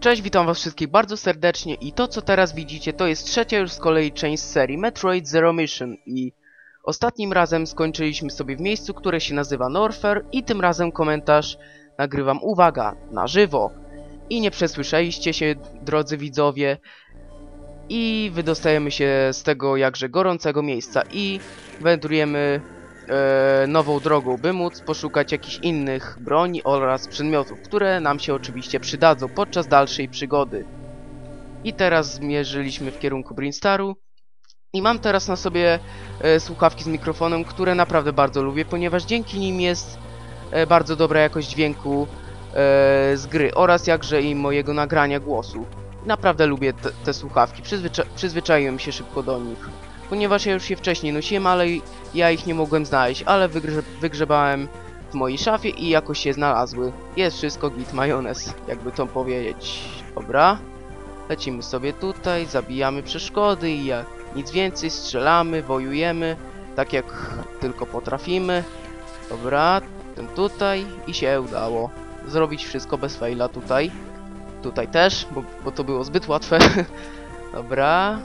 Cześć, witam was wszystkich bardzo serdecznie i to co teraz widzicie to jest trzecia już z kolei część serii Metroid Zero Mission i ostatnim razem skończyliśmy sobie w miejscu, które się nazywa Norfair i tym razem komentarz nagrywam, uwaga, na żywo. I nie przesłyszeliście się drodzy widzowie i wydostajemy się z tego jakże gorącego miejsca i wędrujemy nową drogą, by móc poszukać jakichś innych broni oraz przedmiotów, które nam się oczywiście przydadzą podczas dalszej przygody. I teraz zmierzyliśmy w kierunku Brinstaru i mam teraz na sobie e, słuchawki z mikrofonem, które naprawdę bardzo lubię, ponieważ dzięki nim jest e, bardzo dobra jakość dźwięku e, z gry oraz jakże i mojego nagrania głosu. Naprawdę lubię te, te słuchawki, Przyzwycza przyzwyczaiłem się szybko do nich ponieważ ja już je wcześniej nosiłem, ale ja ich nie mogłem znaleźć, ale wygrze wygrzebałem w mojej szafie i jakoś się znalazły. Jest wszystko git majonez, jakby to powiedzieć. Dobra. Lecimy sobie tutaj, zabijamy przeszkody i jak nic więcej, strzelamy, wojujemy, tak jak tylko potrafimy. Dobra, ten tutaj i się udało zrobić wszystko bez faila tutaj. Tutaj też, bo, bo to było zbyt łatwe. Dobra,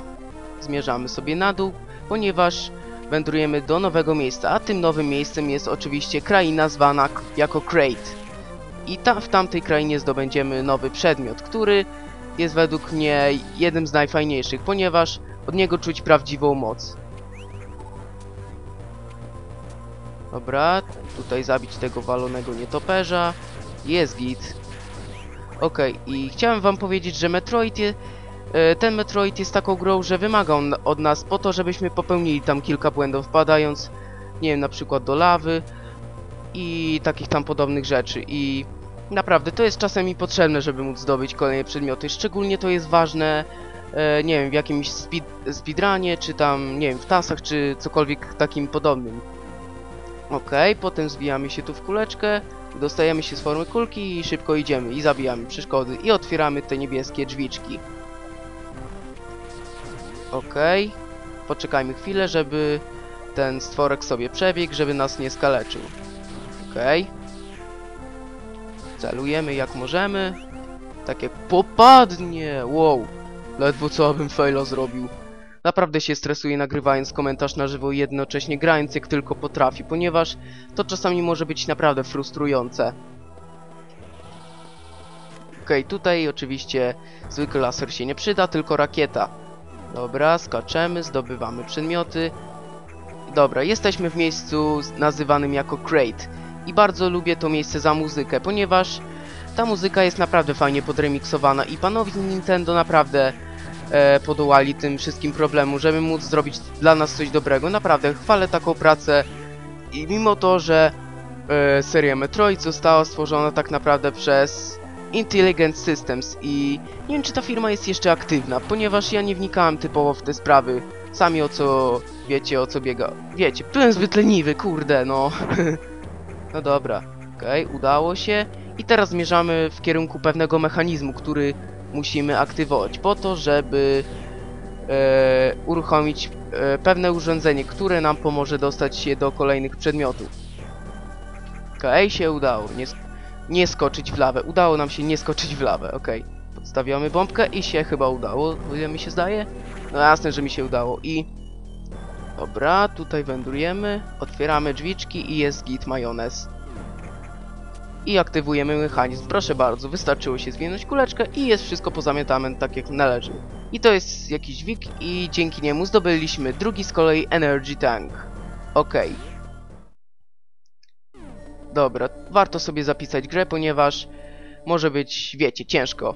zmierzamy sobie na dół, ponieważ wędrujemy do nowego miejsca, a tym nowym miejscem jest oczywiście kraina zwana jako Crate. I w tamtej krainie zdobędziemy nowy przedmiot, który jest według mnie jednym z najfajniejszych, ponieważ od niego czuć prawdziwą moc. Dobra, tutaj zabić tego walonego nietoperza. Jest git. Okay, i chciałem wam powiedzieć, że Metroid ten Metroid jest taką grą, że wymaga on od nas po to, żebyśmy popełnili tam kilka błędów, wpadając, nie wiem, na przykład do lawy i takich tam podobnych rzeczy. I naprawdę to jest czasem potrzebne, żeby móc zdobyć kolejne przedmioty. Szczególnie to jest ważne, e, nie wiem, w jakimś speed, speedrunie, czy tam, nie wiem, w tasach, czy cokolwiek takim podobnym. Okay, potem zbijamy się tu w kuleczkę, dostajemy się z formy kulki i szybko idziemy i zabijamy przeszkody i otwieramy te niebieskie drzwiczki. Okay. Poczekajmy chwilę, żeby ten stworek sobie przebiegł, żeby nas nie skaleczył. Okay. Celujemy jak możemy. Tak jak popadnie! Wow! Ledwo co abym faila zrobił. Naprawdę się stresuję nagrywając komentarz na żywo i jednocześnie grając jak tylko potrafi, ponieważ to czasami może być naprawdę frustrujące. Okej, okay, tutaj oczywiście zwykły laser się nie przyda, tylko rakieta. Dobra, skaczemy, zdobywamy przedmioty. Dobra, jesteśmy w miejscu nazywanym jako Crate. I bardzo lubię to miejsce za muzykę, ponieważ ta muzyka jest naprawdę fajnie podremiksowana i panowie Nintendo naprawdę e, podołali tym wszystkim problemom, żeby móc zrobić dla nas coś dobrego. Naprawdę chwalę taką pracę i mimo to, że e, seria Metroid została stworzona tak naprawdę przez Intelligent Systems i nie wiem czy ta firma jest jeszcze aktywna, ponieważ ja nie wnikałem typowo w te sprawy. Sami o co wiecie, o co biega. Wiecie, byłem zbyt leniwy, kurde, no. no dobra, okej, okay, udało się. I teraz zmierzamy w kierunku pewnego mechanizmu, który musimy aktywować po to, żeby e, uruchomić e, pewne urządzenie, które nam pomoże dostać się do kolejnych przedmiotów. Okej, okay, się udało. Nie, nie skoczyć w lawę. Udało nam się nie skoczyć w lawę, okej. Okay. Podstawiamy bombkę i się chyba udało, ile mi się zdaje. No jasne, że mi się udało i... Dobra, tutaj wędrujemy, otwieramy drzwiczki i jest git majonez. I aktywujemy mechanizm. Proszę bardzo, wystarczyło się zwinąć kuleczkę i jest wszystko pozamiatane tak jak należy. I to jest jakiś dźwig i dzięki niemu zdobyliśmy drugi z kolei Energy Tank. Okej. Okay. Dobra, warto sobie zapisać grę, ponieważ może być, wiecie, ciężko.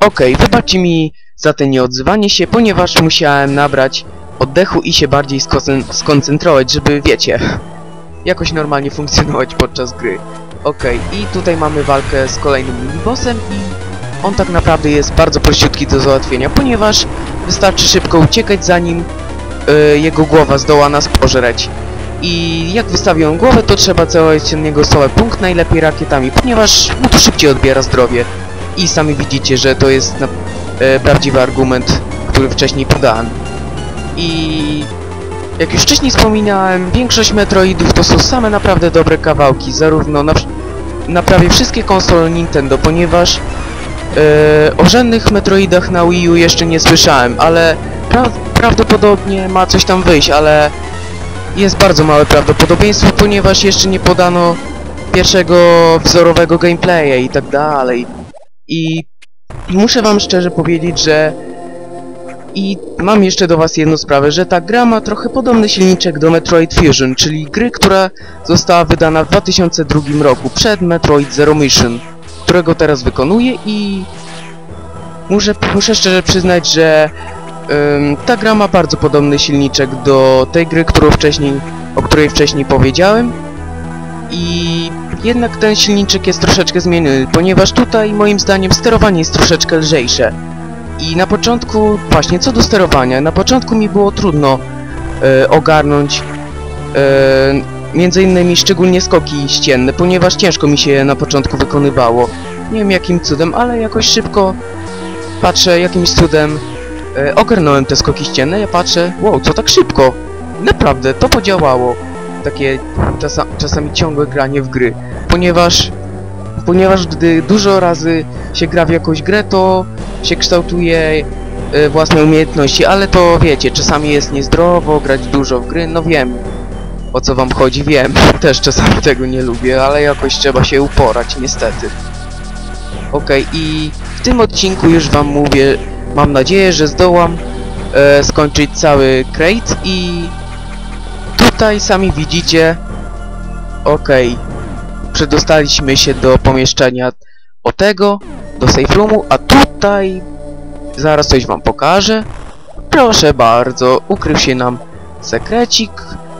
Okej, okay, wybaczcie mi za te nieodzywanie się, ponieważ musiałem nabrać oddechu i się bardziej skoncentrować, żeby, wiecie, jakoś normalnie funkcjonować podczas gry. Okej, okay, i tutaj mamy walkę z kolejnym minibossem i on tak naprawdę jest bardzo prościutki do załatwienia, ponieważ wystarczy szybko uciekać zanim yy, jego głowa zdoła nas pożreć. I jak wystawiłem głowę, to trzeba celować niego stałe punkt, najlepiej rakietami, ponieważ mu to szybciej odbiera zdrowie. I sami widzicie, że to jest na e, prawdziwy argument, który wcześniej podałem. I jak już wcześniej wspominałem, większość Metroidów to są same naprawdę dobre kawałki, zarówno na, na prawie wszystkie konsole Nintendo, ponieważ e, o żadnych Metroidach na Wii U jeszcze nie słyszałem, ale pra prawdopodobnie ma coś tam wyjść, ale jest bardzo małe prawdopodobieństwo, ponieważ jeszcze nie podano pierwszego wzorowego gameplaya i tak dalej. I muszę wam szczerze powiedzieć, że i mam jeszcze do was jedną sprawę, że ta gra ma trochę podobny silniczek do Metroid Fusion, czyli gry, która została wydana w 2002 roku, przed Metroid Zero Mission, którego teraz wykonuję i muszę, muszę szczerze przyznać, że ym, ta gra ma bardzo podobny silniczek do tej gry, którą wcześniej, o której wcześniej powiedziałem i jednak ten silniczek jest troszeczkę zmieniony, ponieważ tutaj moim zdaniem sterowanie jest troszeczkę lżejsze. I na początku, właśnie co do sterowania, na początku mi było trudno e, ogarnąć e, między innymi szczególnie skoki ścienne, ponieważ ciężko mi się je na początku wykonywało. Nie wiem jakim cudem, ale jakoś szybko patrzę jakimś cudem e, ogarnąłem te skoki ścienne, ja patrzę, wow, co tak szybko? Naprawdę, to podziałało. Takie czasa, czasami ciągłe granie w gry, ponieważ ponieważ gdy dużo razy się gra w jakąś grę, to się kształtuje e, własne umiejętności, ale to wiecie, czasami jest niezdrowo grać dużo w gry, no wiem o co wam chodzi, wiem, też czasami tego nie lubię, ale jakoś trzeba się uporać, niestety. Okej, i w tym odcinku już wam mówię, mam nadzieję, że zdołam e, skończyć cały crate i tutaj sami widzicie, okej, przedostaliśmy się do pomieszczenia o tego, do safe roomu, a tutaj zaraz coś wam pokażę. Proszę bardzo, ukrył się nam sekrecik,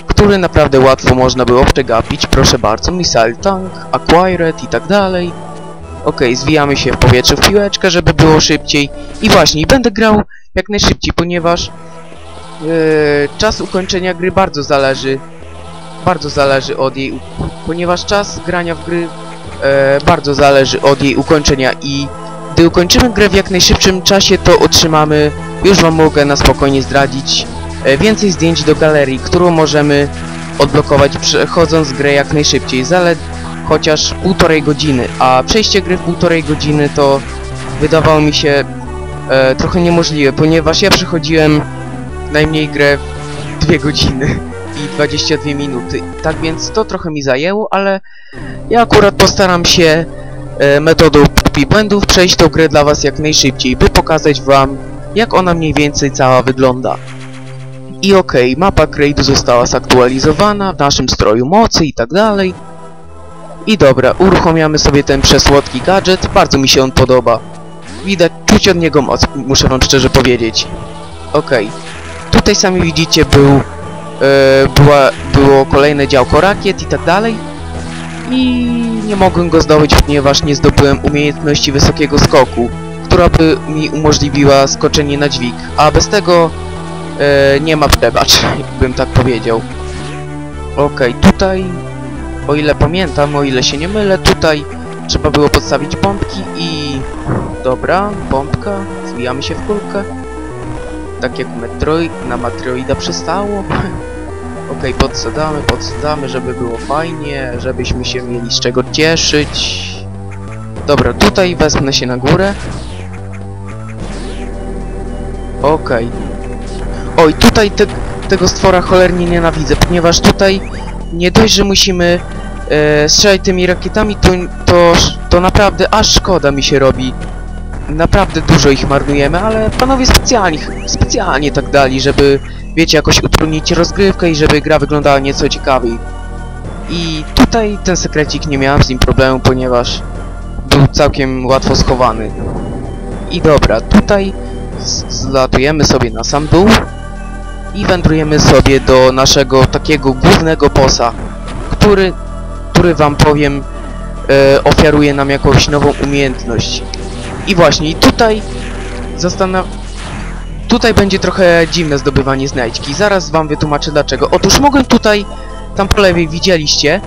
który naprawdę łatwo można było przegapić. Proszę bardzo, missile tank, acquired i tak dalej. Ok, zwijamy się w powietrze w piłeczkę, żeby było szybciej. I właśnie, będę grał jak najszybciej, ponieważ yy, czas ukończenia gry bardzo zależy bardzo zależy od jej, ponieważ czas grania w gry e, bardzo zależy od jej ukończenia i gdy ukończymy grę w jak najszybszym czasie, to otrzymamy, już wam mogę na spokojnie zdradzić, e, więcej zdjęć do galerii, którą możemy odblokować przechodząc grę jak najszybciej, zalet chociaż półtorej godziny, a przejście gry w półtorej godziny to wydawało mi się e, trochę niemożliwe, ponieważ ja przechodziłem najmniej grę w dwie godziny i 22 minuty. Tak więc to trochę mi zajęło, ale ja akurat postaram się e, metodą prób i błędów przejść tą grę dla was jak najszybciej, by pokazać wam jak ona mniej więcej cała wygląda. I okej, okay, mapa Grade'u została zaktualizowana w naszym stroju mocy i tak dalej. I dobra, uruchomiamy sobie ten przesłodki gadżet, bardzo mi się on podoba. Widać, czuć od niego moc, muszę wam szczerze powiedzieć. Okej, okay. tutaj sami widzicie był była, było kolejne działko rakiet i tak dalej. I nie mogłem go zdobyć, ponieważ nie zdobyłem umiejętności wysokiego skoku, która by mi umożliwiła skoczenie na dźwig, a bez tego e, nie ma przebacz, bym tak powiedział. Okej, okay, tutaj, o ile pamiętam, o ile się nie mylę, tutaj trzeba było podstawić pompki i... Dobra, pompka, zwijamy się w kulkę. Tak jak Metroid, na Metroida przystało. Ok, podsadzamy, podsadzamy, żeby było fajnie, żebyśmy się mieli z czego cieszyć. Dobra, tutaj wezmę się na górę. Okej. Oj, tutaj te, tego stwora cholernie nienawidzę, ponieważ tutaj nie dość, że musimy e, strzelać tymi rakietami, to, to, to naprawdę aż szkoda mi się robi. Naprawdę dużo ich marnujemy, ale panowie specjalnie, specjalnie tak dali, żeby wiecie, jakoś utrudnić rozgrywkę i żeby gra wyglądała nieco ciekawiej. I tutaj ten sekrecik nie miałem z nim problemu, ponieważ był całkiem łatwo schowany. I dobra, tutaj zlatujemy sobie na sam dół i wędrujemy sobie do naszego takiego głównego bossa, który, który wam powiem, e, ofiaruje nam jakąś nową umiejętność. I właśnie, tutaj zastanawia Tutaj będzie trochę dziwne zdobywanie znajdźki. Zaraz wam wytłumaczę dlaczego. Otóż mogłem tutaj, tam po lewej widzieliście,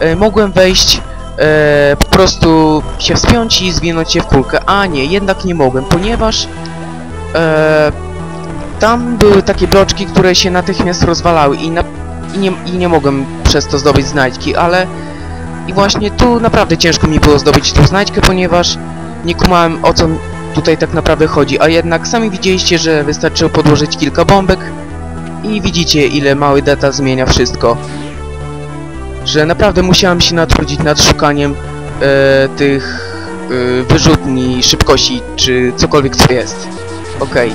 e, mogłem wejść, e, po prostu się wspiąć i zwinąć się w kulkę. A nie, jednak nie mogłem, ponieważ e, tam były takie bloczki, które się natychmiast rozwalały i, na, i, nie, i nie mogłem przez to zdobyć znajdźki, ale i właśnie tu naprawdę ciężko mi było zdobyć tą znajdźkę, ponieważ nie kumałem o co tutaj tak naprawdę chodzi, a jednak sami widzieliście, że wystarczyło podłożyć kilka bombek i widzicie ile mały data zmienia wszystko. Że naprawdę musiałem się natrudzić nad szukaniem e, tych e, wyrzutni, szybkości, czy cokolwiek co jest. Okej,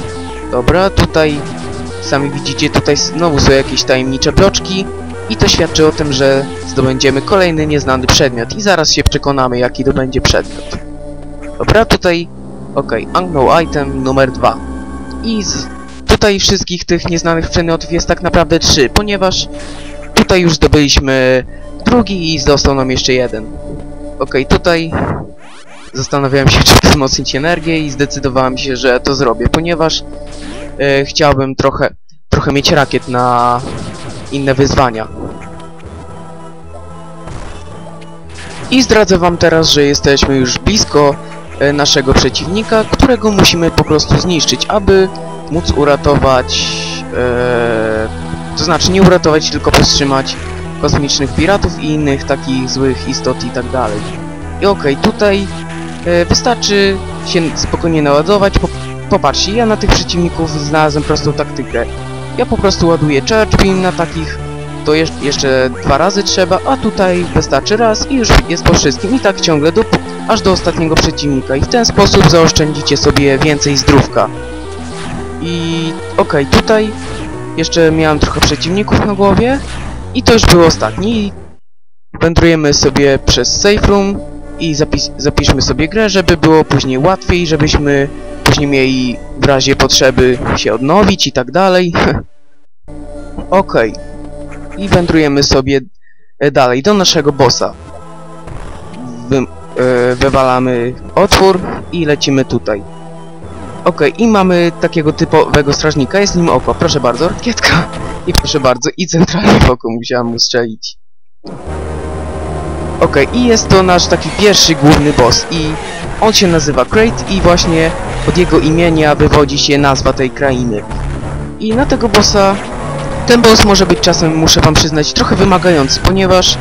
dobra, tutaj sami widzicie, tutaj znowu są jakieś tajemnicze bloczki i to świadczy o tym, że zdobędziemy kolejny nieznany przedmiot i zaraz się przekonamy jaki to będzie przedmiot. Dobra, tutaj, okej, unknown item numer dwa. I z tutaj wszystkich tych nieznanych przedmiotów jest tak naprawdę trzy, ponieważ tutaj już zdobyliśmy drugi i został nam jeszcze jeden. Okej, tutaj zastanawiałem się, czy wzmocnić energię i zdecydowałem się, że to zrobię, ponieważ e, chciałbym trochę, trochę mieć rakiet na inne wyzwania. I zdradzę wam teraz, że jesteśmy już blisko naszego przeciwnika, którego musimy po prostu zniszczyć, aby móc uratować... E, to znaczy nie uratować, tylko powstrzymać kosmicznych piratów i innych takich złych istot i tak dalej. I okej, tutaj e, wystarczy się spokojnie naładować. Po, popatrzcie, ja na tych przeciwników znalazłem prostą taktykę. Ja po prostu ładuję Beam na takich, to jeszcze dwa razy trzeba, a tutaj wystarczy raz i już jest po wszystkim. I tak ciągle, do, aż do ostatniego przeciwnika. I w ten sposób zaoszczędzicie sobie więcej zdrówka. I okej, tutaj jeszcze miałem trochę przeciwników na głowie. I to już był ostatni. Wędrujemy sobie przez safe room i zapis zapiszmy sobie grę, żeby było później łatwiej, żebyśmy później mieli w razie potrzeby się odnowić i tak dalej. Okej. I wędrujemy sobie e, dalej do naszego bossa. Wy e, wywalamy otwór i lecimy tutaj. Okej, i mamy takiego typowego strażnika, jest nim oko. Proszę bardzo, rakietka. I proszę bardzo, i centralnie w oko musiałem mu strzelić. Okej, i jest to nasz taki pierwszy główny boss i on się nazywa Crate i właśnie od jego imienia wywodzi się nazwa tej krainy. I na tego bossa... Ten boss może być czasem, muszę wam przyznać, trochę wymagający, ponieważ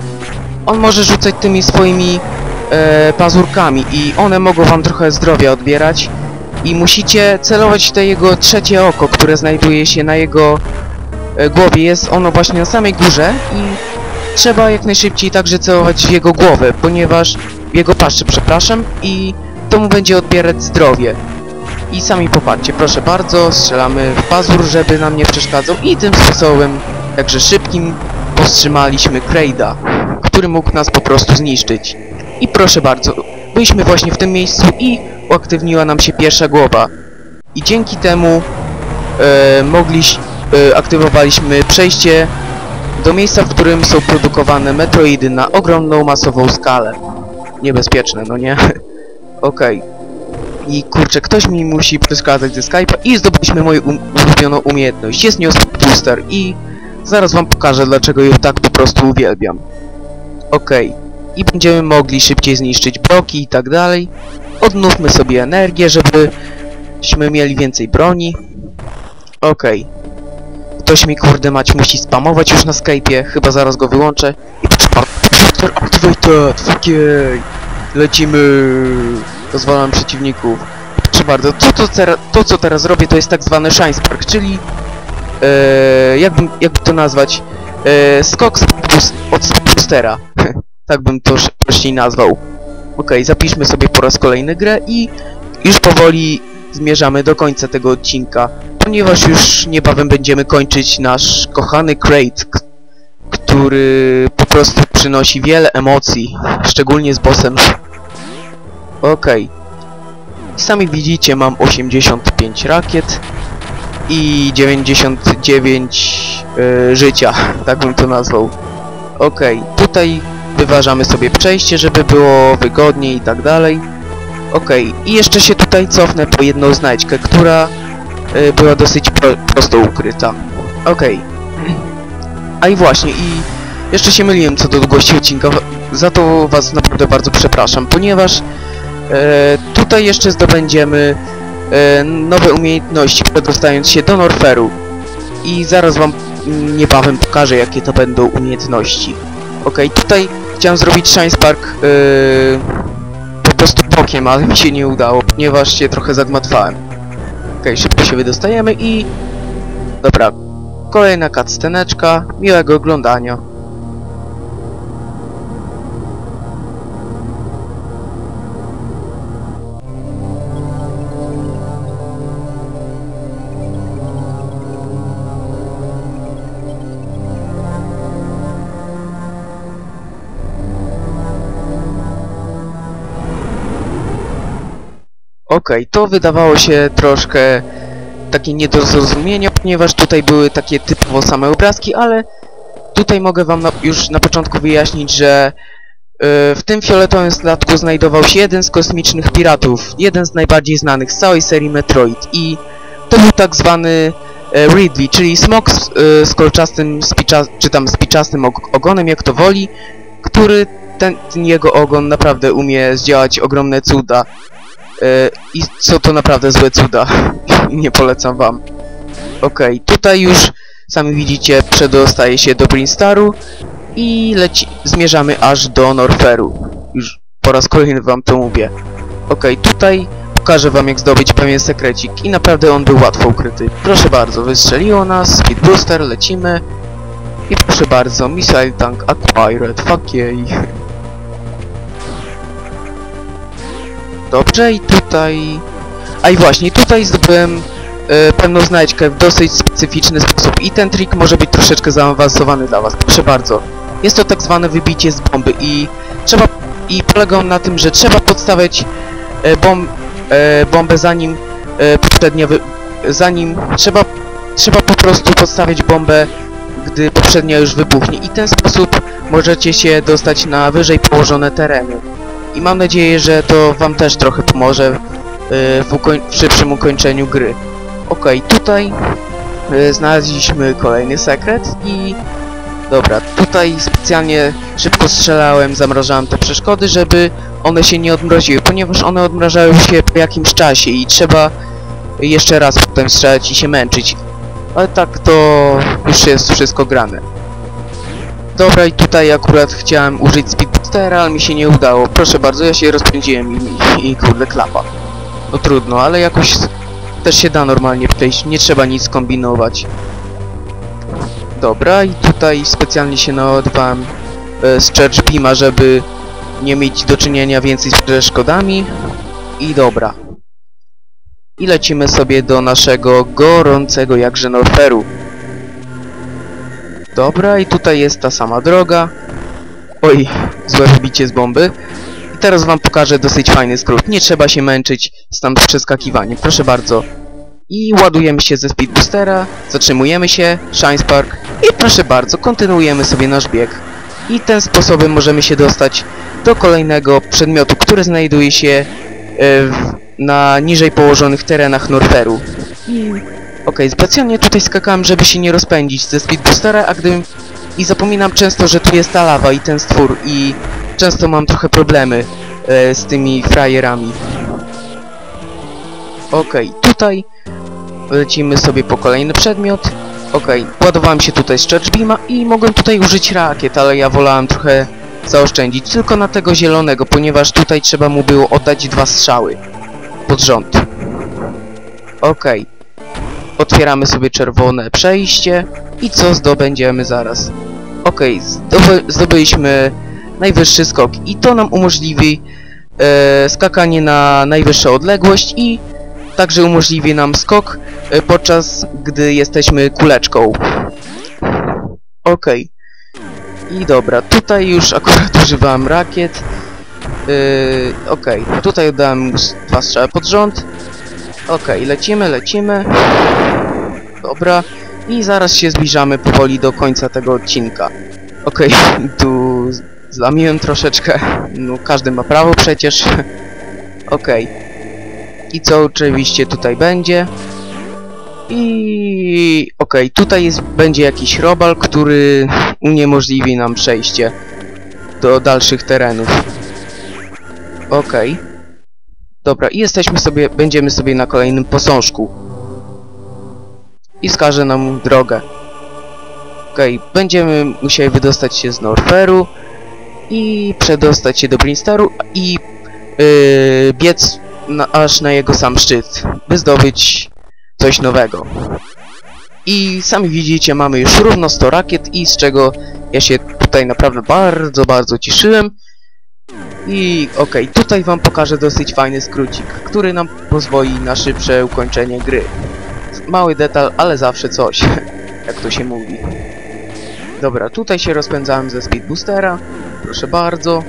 on może rzucać tymi swoimi e, pazurkami i one mogą wam trochę zdrowia odbierać i musicie celować w te jego trzecie oko, które znajduje się na jego e, głowie. Jest ono właśnie na samej górze i trzeba jak najszybciej także celować w jego głowę, ponieważ w jego paszczy, przepraszam, i to mu będzie odbierać zdrowie. I sami popatrzcie, proszę bardzo, strzelamy w pazur, żeby nam nie przeszkadzał i tym sposobem, także szybkim, powstrzymaliśmy Kraida, który mógł nas po prostu zniszczyć. I proszę bardzo, byliśmy właśnie w tym miejscu i uaktywniła nam się pierwsza głowa. I dzięki temu e, e, aktywowaliśmy przejście do miejsca, w którym są produkowane metroidy na ogromną, masową skalę. Niebezpieczne, no nie? Okej. I kurczę, ktoś mi musi przeszkadzać ze Skype'a i zdobyliśmy moją um ulubioną umiejętność. Jest nią Booster i zaraz wam pokażę, dlaczego ją tak po prostu uwielbiam. Okej. I będziemy mogli szybciej zniszczyć bloki i tak dalej. Odnówmy sobie energię, żebyśmy mieli więcej broni. Okej. Ktoś mi kurde mać musi spamować już na Skype'ie, chyba zaraz go wyłączę. I Booster activated, fuck yeah. Lecimy. Rozwalam przeciwników. Proszę bardzo, to, to, to co teraz robię to jest tak zwany Shine Spark, czyli e, jakbym, jakby to nazwać e, skok od boostera. tak bym to prościej nazwał. Okej, zapiszmy sobie po raz kolejny grę i już powoli zmierzamy do końca tego odcinka, ponieważ już niebawem będziemy kończyć nasz kochany Crate, który po prostu przynosi wiele emocji, szczególnie z bossem. Okej. Sami widzicie, mam 85 rakiet i 99 e, życia, tak bym to nazwał. Okej, tutaj wyważamy sobie przejście, żeby było wygodniej i tak dalej. Okej, i jeszcze się tutaj cofnę po jedną znajdźkę, która y, była dosyć pro, prosto ukryta. Okej. A i właśnie, i jeszcze się myliłem co do długości odcinka, za to was naprawdę bardzo przepraszam, ponieważ tutaj jeszcze zdobędziemy e, nowe umiejętności, przedostając się do Norferu. I zaraz wam mm, niebawem pokażę, jakie to będą umiejętności. Okej, tutaj chciałem zrobić Shine Spark yy, po prostu bokiem, ale mi się nie udało, ponieważ się trochę zagmatwałem. Okej, szybko się wydostajemy i... Dobra, kolejna cutsceneczka, miłego oglądania. Okej, to wydawało się troszkę takie nie do zrozumienia, ponieważ tutaj były takie typowo same obrazki, ale tutaj mogę wam na, już na początku wyjaśnić, że yy, w tym fioletowym statku znajdował się jeden z kosmicznych piratów, jeden z najbardziej znanych z całej serii Metroid i to był tak zwany e, Ridley, czyli smok z, e, z kolczastym, spicza, czy tam spiczastym og ogonem, jak to woli, który ten, ten jego ogon naprawdę umie zdziałać ogromne cuda. E, I są to naprawdę złe cuda. Nie polecam wam. Okej, tutaj już sami widzicie przedostaje się do Brinstaru i leci zmierzamy aż do Norferu. Już po raz kolejny wam to mówię. Okej, tutaj pokażę wam jak zdobyć pewien sekrecik i naprawdę on był łatwo ukryty. Proszę bardzo, wystrzeliło nas, Speed Booster, lecimy. I proszę bardzo, Missile Tank Acquired, fuck jej. Dobrze i tutaj... A i właśnie, tutaj zdobyłem e, pewną znajdźkę w dosyć specyficzny sposób i ten trik może być troszeczkę zaawansowany dla was. Proszę bardzo. Jest to tak zwane wybicie z bomby i trzeba... i polega on na tym, że trzeba podstawiać bom, e, bombę zanim e, poprzednia wy, zanim trzeba trzeba po prostu podstawiać bombę gdy poprzednia już wybuchnie i w ten sposób możecie się dostać na wyżej położone tereny. I mam nadzieję, że to wam też trochę pomoże yy, w, w szybszym ukończeniu gry. Okej, tutaj yy, znaleźliśmy kolejny sekret i... Dobra, tutaj specjalnie szybko strzelałem, zamrażałem te przeszkody, żeby one się nie odmroziły, ponieważ one odmrażają się po jakimś czasie i trzeba jeszcze raz potem strzelać i się męczyć. Ale tak to już jest wszystko grane. Dobra i tutaj akurat chciałem użyć speedboostera, ale mi się nie udało. Proszę bardzo, ja się rozpędziłem i, i, i kurde klapa. No trudno, ale jakoś też się da normalnie przejść, nie trzeba nic kombinować. Dobra i tutaj specjalnie się naładowałem e, z Church Beama, żeby nie mieć do czynienia więcej z przeszkodami. I dobra. I lecimy sobie do naszego gorącego jakże Norferu. Dobra, i tutaj jest ta sama droga. Oj, złe wybicie z bomby. I teraz wam pokażę dosyć fajny skrót. Nie trzeba się męczyć z tam przeskakiwaniem. Proszę bardzo. I ładujemy się ze Speed Boostera, zatrzymujemy się, Shine Spark i proszę bardzo, kontynuujemy sobie nasz bieg. I tym sposobem możemy się dostać do kolejnego przedmiotu, który znajduje się e, na niżej położonych terenach Norferu. I Okej, okay, specjalnie tutaj skakałem, żeby się nie rozpędzić ze Speed Boostera, a gdybym... I zapominam często, że tu jest ta lawa i ten stwór i często mam trochę problemy e, z tymi frajerami. Okej, okay, tutaj lecimy sobie po kolejny przedmiot. Okej, okay, ładowałem się tutaj z Church Beama i mogłem tutaj użyć rakiet, ale ja wolałem trochę zaoszczędzić tylko na tego zielonego, ponieważ tutaj trzeba mu było oddać dwa strzały pod rząd. Okej. Okay. Otwieramy sobie czerwone przejście i co zdobędziemy zaraz. Ok, zdoby zdobyliśmy najwyższy skok i to nam umożliwi e, skakanie na najwyższą odległość i także umożliwi nam skok e, podczas gdy jesteśmy kuleczką. Ok. I dobra, tutaj już akurat używałem rakiet. Yy, ok, tutaj oddałem dwa strzały pod rząd. Okej, lecimy, lecimy. Dobra. I zaraz się zbliżamy powoli do końca tego odcinka. Okej, okay, tu zlamiłem troszeczkę. No, każdy ma prawo przecież. Okej. Okay. I co oczywiście tutaj będzie? I okej, okay, tutaj jest, będzie jakiś robal, który uniemożliwi nam przejście do dalszych terenów. Okej. Okay. Dobra, i jesteśmy sobie, będziemy sobie na kolejnym posążku. I wskaże nam drogę. Okej, będziemy musieli wydostać się z Norferu i przedostać się do Brinstaru i yy, biec na, aż na jego sam szczyt, by zdobyć coś nowego. I sami widzicie, mamy już równo 100 rakiet i z czego ja się tutaj naprawdę bardzo, bardzo cieszyłem. I okej, tutaj wam pokażę dosyć fajny skrócik, który nam pozwoli na szybsze ukończenie gry. Mały detal, ale zawsze coś, jak to się mówi. Dobra, tutaj się rozpędzałem ze Speed Boostera, proszę bardzo.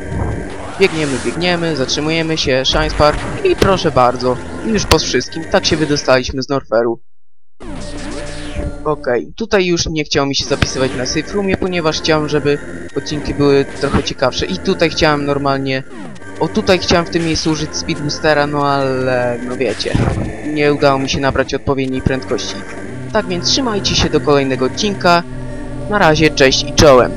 Biegniemy, biegniemy, zatrzymujemy się, Shine Spark i proszę bardzo. I już po wszystkim, tak się wydostaliśmy z Norferu. Okej, tutaj już nie chciało mi się zapisywać na Safe Roomie, ponieważ chciałem, żeby odcinki były trochę ciekawsze. I tutaj chciałem normalnie... O, tutaj chciałem w tym miejscu użyć Speed Boostera, no ale... no wiecie. Nie udało mi się nabrać odpowiedniej prędkości. Tak więc trzymajcie się do kolejnego odcinka. Na razie, cześć i czołem.